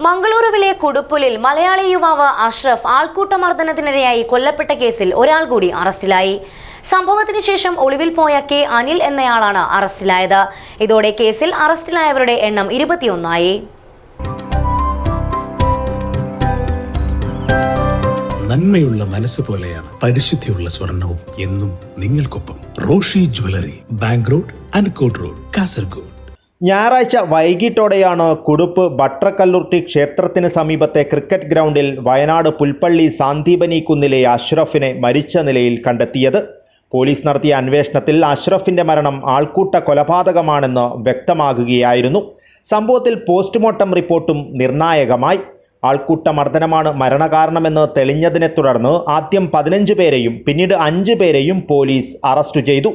മംഗളൂരുവിലെ കുടുപ്പുലിൽ മലയാളി യുവാവ് അഷ്റഫ് ആൾക്കൂട്ട മർദ്ദനത്തിനിരയായി കൊല്ലപ്പെട്ട കേസിൽ ഒരാൾ കൂടി അറസ്റ്റിലായി. സംഭവത്തിന് ശേഷം ഒളിവിൽ പോയ കെ അനിൽ എന്നയാളാണ് അറസ്റ്റിലായത്. ഇതോടെ കേസിൽ അറസ്റ്റിലായവരുടെ എണ്ണം ഇരുപത്തിയൊന്നായി. നന്മയുള്ള മനസ്സ് പോലെയാണ് പരിശുദ്ധിയുള്ള സ്വർണവും എന്നും നിങ്ങൾക്കൊപ്പം Roshi jewellery bank road Ankot road Kasaragod. ഞായറാഴ്ച വൈകിട്ടോടെയാണ് കുടുപ്പ് ബട്രക്കല്ലുർട്ടി ക്ഷേത്രത്തിന് സമീപത്തെ ക്രിക്കറ്റ് ഗ്രൗണ്ടിൽ വയനാട് പുൽപ്പള്ളി സാന്ദീപനി കുന്നിലെ അഷ്റഫിനെ മരിച്ച നിലയിൽ കണ്ടെത്തിയത്. പോലീസ് നടത്തിയ അന്വേഷണത്തിൽ അഷ്റഫിന്റെ മരണം ആൾക്കൂട്ട കൊലപാതകമാണെന്ന് വ്യക്തമാകുകയായിരുന്നു. സംഭവത്തിൽ പോസ്റ്റ്മോർട്ടം റിപ്പോർട്ടും നിർണായകമായി. ആൾക്കൂട്ട മർദ്ദനമാണ് മരണകാരണമെന്ന് തെളിഞ്ഞതിനെ തുടർന്ന് ആദ്യം പതിനഞ്ച് പേരെയും പിന്നീട് അഞ്ച് പേരെയും പോലീസ് അറസ്റ്റ് ചെയ്തു.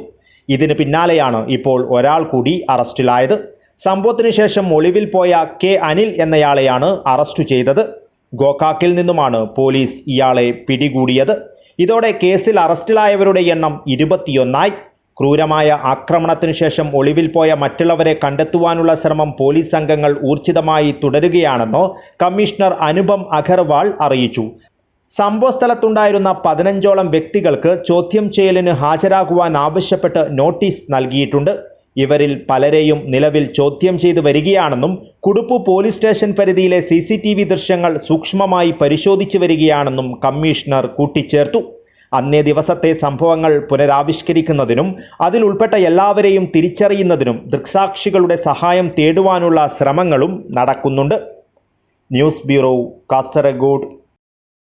ഇതിന് പിന്നാലെയാണ് ഇപ്പോൾ ഒരാൾ കൂടി അറസ്റ്റിലായത്. സംഭവത്തിന് ശേഷം ഒളിവിൽ പോയ കെ അനിൽ എന്നയാളെയാണ് അറസ്റ്റ് ചെയ്തത്. ഗോകാക്കിൽ നിന്നുമാണ് പോലീസ് ഇയാളെ പിടികൂടിയത്. ഇതോടെ കേസിൽ അറസ്റ്റിലായവരുടെ എണ്ണം ഇരുപത്തിയൊന്നായി. ക്രൂരമായ ആക്രമണത്തിനു ശേഷം ഒളിവിൽ പോയ മറ്റുള്ളവരെ കണ്ടെത്തുവാനുള്ള ശ്രമം പോലീസ് സംഘങ്ങൾ ഊർജിതമായി തുടരുകയാണെന്ന് കമ്മീഷണർ അനുപം അഗർവാൾ അറിയിച്ചു. സംഭവസ്ഥലത്തുണ്ടായിരുന്ന പതിനഞ്ചോളം വ്യക്തികൾക്ക് ചോദ്യം ചെയ്യലിന് ഹാജരാകുവാൻ ആവശ്യപ്പെട്ട് നോട്ടീസ് നൽകിയിട്ടുണ്ട്. ഇവരിൽ പലരെയും നിലവിൽ ചോദ്യം ചെയ്തു വരികയാണെന്നും കുടുപ്പ് പോലീസ് സ്റ്റേഷൻ പരിധിയിലെ സി സി ടി വി ദൃശ്യങ്ങൾ സൂക്ഷ്മമായി പരിശോധിച്ചു വരികയാണെന്നും കമ്മീഷണർ കൂട്ടിച്ചേർത്തു. അന്നേ ദിവസത്തെ സംഭവങ്ങൾ പുനരാവിഷ്കരിക്കുന്നതിനും അതിലുൾപ്പെട്ട എല്ലാവരെയും തിരിച്ചറിയുന്നതിനും ദൃക്സാക്ഷികളുടെ സഹായം തേടുവാനുള്ള ശ്രമങ്ങളും നടക്കുന്നുണ്ട്. News bureau Kasaragod.